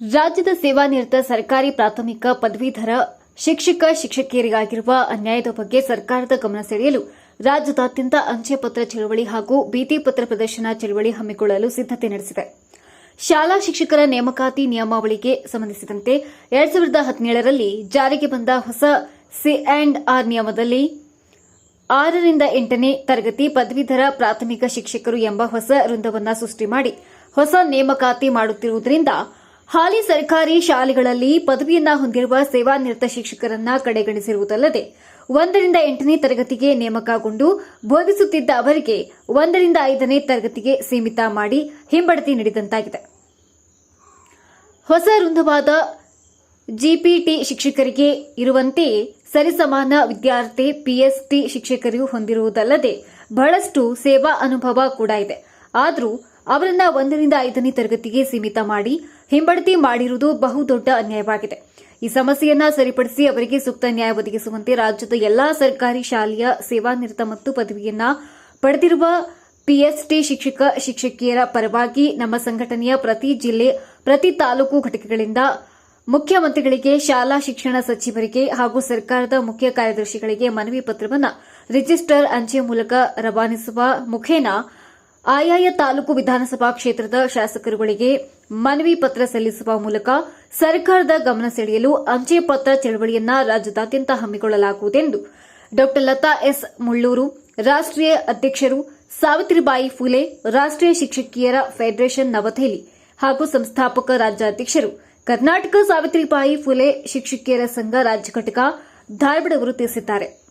ರಾಜ್ಯದ ಸೇವಾನಿರತ ಸರ್ಕಾರಿ ಪ್ರಾಥಮಿಕ ಪದವೀಧರ ಶಿಕ್ಷಕ ಶಿಕ್ಷಕಿಯರಿಗಾಗಿರುವ ಅನ್ಯಾಯದ ಬಗ್ಗೆ ಸರ್ಕಾರದ ಗಮನ ಸೆಳೆಯಲು ರಾಜ್ಯದಾದ್ಯಂತ ಅಂಚೆ ಪತ್ರ ಚಳವಳಿ ಹಾಗೂ ಬೀದಿ ಪತ್ರ ಪ್ರದರ್ಶನ ಚಳವಳಿ ಹಮ್ಮಿಕೊಳ್ಳಲು ಸಿದ್ದತೆ ನಡೆಸಿದೆ. ಶಾಲಾ ಶಿಕ್ಷಕರ ನೇಮಕಾತಿ ನಿಯಮಾವಳಿಗೆ ಸಂಬಂಧಿಸಿದಂತೆ ಎರಡ್ ಸಾವಿರದ ಹದಿನೇಳರಲ್ಲಿ ಜಾರಿಗೆ ಬಂದ ಹೊಸ ಸಿ ಅಂಡ್ ಆರ್ ನಿಯಮದಲ್ಲಿ ಆರರಿಂದ ಎಂಟನೇ ತರಗತಿ ಪದವೀಧರ ಪ್ರಾಥಮಿಕ ಶಿಕ್ಷಕರು ಎಂಬ ಹೊಸ ವೃಂದವನ್ನು ಸೃಷ್ಟಿ ಮಾಡಿ ಹೊಸ ನೇಮಕಾತಿ ಮಾಡುತ್ತಿರುವುದರಿಂದ ಹಾಲಿ ಸರ್ಕಾರಿ ಶಾಲೆಗಳಲ್ಲಿ ಪದವಿಯನ್ನ ಹೊಂದಿರುವ ಸೇವಾನಿರತ ಶಿಕ್ಷಕರನ್ನ ಕಡೆಗಣಿಸಿರುವುದಲ್ಲದೆ, ಒಂದರಿಂದ ಎಂಟನೇ ತರಗತಿಗೆ ನೇಮಕಗೊಂಡು ಬೋಧಿಸುತ್ತಿದ್ದ ಅವರಿಗೆ ಒಂದರಿಂದ ಐದನೇ ತರಗತಿಗೆ ಸೀಮಿತ ಮಾಡಿ ಹಿಂಬಡತಿ ನೀಡಿದಂತಾಗಿದೆ. ಹೊಸ ವೃಂದವಾದ ಜಿಪಿಟಿ ಶಿಕ್ಷಕರಿಗೆ ಇರುವಂತೆಯೇ ಸರಿಸಮಾನ ವಿದ್ಯಾರ್ಥಿ ಪಿಎಸ್ಟಿ ಶಿಕ್ಷಕರು ಹೊಂದಿರುವುದಲ್ಲದೆ, ಬಹಳಷ್ಟು ಸೇವಾ ಅನುಭವ ಕೂಡ ಇದೆ. ಆದರೂ ಅವರನ್ನ ಒಂದರಿಂದ ಐದನೇ ತರಗತಿಗೆ ಸೀಮಿತ ಮಾಡಿ ಹಿಂಬಡ್ತಿ ಮಾಡಿರುವುದು ಬಹುದೊಡ್ಡ ಅನ್ಯಾಯವಾಗಿದೆ. ಈ ಸಮಸ್ಯೆಯನ್ನ ಸರಿಪಡಿಸಿ ಅವರಿಗೆ ಸೂಕ್ತ ನ್ಯಾಯ ಒದಗಿಸುವಂತೆ ರಾಜ್ಯದ ಎಲ್ಲಾ ಸರ್ಕಾರಿ ಶಾಲೆಯ ಸೇವಾನಿರತ ಮತ್ತು ಪದವಿಯನ್ನ ಪಡೆದಿರುವ ಪಿಎಸ್ಟಿ ಶಿಕ್ಷಕ, ಶಿಕ್ಷಕಿಯರ ಪರವಾಗಿ ನಮ್ಮ ಸಂಘಟನೆಯ ಪ್ರತಿ ಜಿಲ್ಲೆ, ಪ್ರತಿ ತಾಲೂಕು ಘಟಕಗಳಿಂದ ಮುಖ್ಯಮಂತ್ರಿಗಳಿಗೆ, ಶಾಲಾ ಶಿಕ್ಷಣ ಸಚಿವರಿಗೆ ಹಾಗೂ ಸರ್ಕಾರದ ಮುಖ್ಯ ಕಾರ್ಯದರ್ಶಿಗಳಿಗೆ ಮನವಿ ಪತ್ರವನ್ನು ರಿಜಿಸ್ಟರ್ ಅಂಚೆ ಮೂಲಕ ರವಾನಿಸುವ ಮುಖೇನ ಆಯಾಯ ತಾಲೂಕು ವಿಧಾನಸಭಾ ಕ್ಷೇತ್ರದ ಶಾಸಕರುಗಳಿಗೆ ಮನವಿ ಪತ್ರ ಸಲ್ಲಿಸುವ ಮೂಲಕ ಸರ್ಕಾರದ ಗಮನ ಸೆಳೆಯಲು ಅಂಚೆ ಪತ್ರ ಚಳವಳಿಯನ್ನ ರಾಜ್ಯದಾದ್ಯಂತ ಹಮ್ಮಿಕೊಳ್ಳಲಾಗುವುದೆಂದು ಡಾ ಲತಾ ಎಸ್ ಮುಳ್ಳೂರು, ರಾಷ್ಟ್ರೀಯ ಅಧ್ಯಕ್ಷರು ಸಾವಿತ್ರಿಬಾಯಿ ಫುಲೆ, ರಾಷ್ಟ್ರೀಯ ಶಿಕ್ಷಕಿಯರ ಫೆಡರೇಷನ್ ನವದೆಹಲಿ ಹಾಗೂ ಸಂಸ್ಥಾಪಕ ರಾಜ್ಯಾಧ್ಯಕ್ಷರು, ಕರ್ನಾಟಕ ಸಾವಿತ್ರಿಬಾಯಿ ಫುಲೆ ಶಿಕ್ಷಕಿಯರ ಸಂಘ ರಾಜ್ಯ ಘಟಕ ಧಾರವಾಡ ಅವರು ತಿಳಿಸಿದ್ದಾರೆ.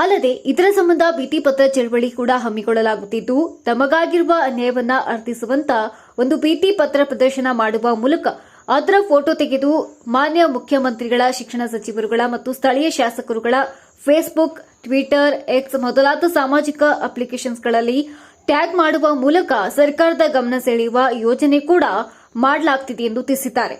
ಅಲ್ಲದೆ ಇದರ ಸಂಬಂಧ ಬಿಟಿ ಪತ್ರ ಚಳವಳಿ ಕೂಡ ಹಮ್ಮಿಕೊಳ್ಳಲಾಗುತ್ತಿದ್ದು, ತಮಗಾಗಿರುವ ಅನ್ಯಾಯವನ್ನ ಅರ್ಥಿಸುವಂತ ಒಂದು ಭೀತಿ ಪತ್ರ ಪ್ರದರ್ಶನ ಮಾಡುವ ಮೂಲಕ ಅದರ ಫೋಟೋ ತೆಗೆದು ಮಾನ್ಯ ಮುಖ್ಯಮಂತ್ರಿಗಳ, ಶಿಕ್ಷಣ ಸಚಿವರುಗಳ ಮತ್ತು ಸ್ಥಳೀಯ ಶಾಸಕರುಗಳ ಫೇಸ್ಬುಕ್, ಟ್ವಿಟರ್ ಎಕ್ಸ್ ಮೊದಲಾದ ಸಾಮಾಜಿಕ ಅಪ್ಲಿಕೇಶನ್ಸ್ಗಳಲ್ಲಿ ಟ್ಯಾಗ್ ಮಾಡುವ ಮೂಲಕ ಸರ್ಕಾರದ ಗಮನ ಸೆಳೆಯುವ ಯೋಜನೆ ಕೂಡ ಮಾಡಲಾಗುತ್ತಿದೆ ಎಂದು ತಿಳಿಸಿದ್ದಾರೆ.